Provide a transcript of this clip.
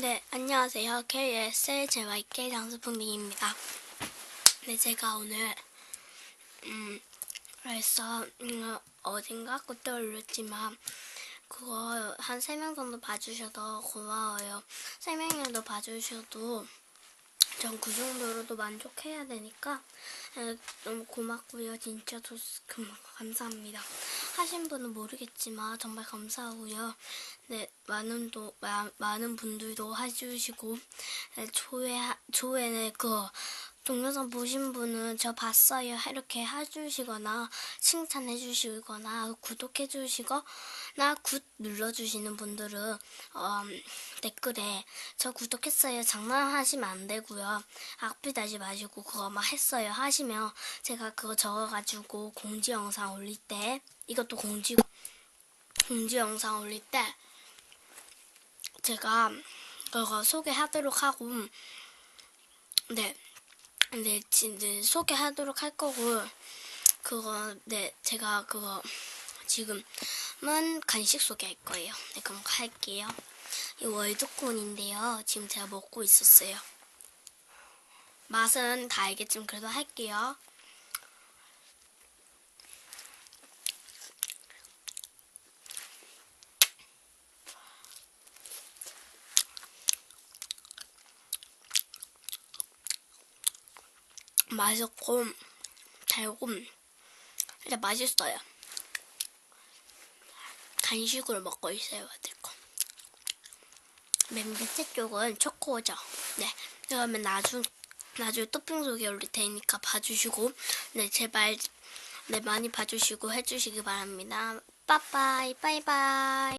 네, 안녕하세요. KSL JYK 장수풍뎅입니다. 네, 제가 오늘, 음, 그래서, 음, 어딘가 그때 올렸지만, 그거 한 세 명 정도 봐주셔도 고마워요. 세 명이라도 봐주셔도, 전 그 정도로도 만족해야 되니까, 에, 너무 고맙고요. 진짜 도, 그, 감사합니다. 하신 분은 모르겠지만, 정말 감사하고요. 네, 많은 도, 마, 많은 분들도 해주시고, 네, 조회, 조회는 그, 동영상 보신 분은 저 봤어요. 이렇게 해주시거나, 칭찬해 주시거나, 구독해 주시거나, 굿 눌러주시는 분들은, 어, 댓글에 저 구독했어요. 장난하시면 안 되고요. 악플 다지 마시고, 그거 막 했어요. 하시면 제가 그거 적어가지고 공지 영상 올릴 때, 이것도 공지, 공지 영상 올릴 때, 제가 그거 소개하도록 하고, 네, 네, 지- 네, 소개하도록 할 거고, 그거, 네, 제가 그거 지금은 간식 소개할 거예요. 네, 그럼 할게요. 이 월드콘인데요. 지금 제가 먹고 있었어요. 맛은 다 알겠지만 그래도 할게요. 맛있고 달고 진짜 맛있어요. 간식으로 먹고 있어요, 아들 거. 맨 밑에 쪽은 초코죠. 네, 그러면 나중 나중에 토핑 소개 올릴 테니까 봐주시고, 네 제발 네 많이 봐주시고 해주시기 바랍니다. 빠빠이, 빠이빠이.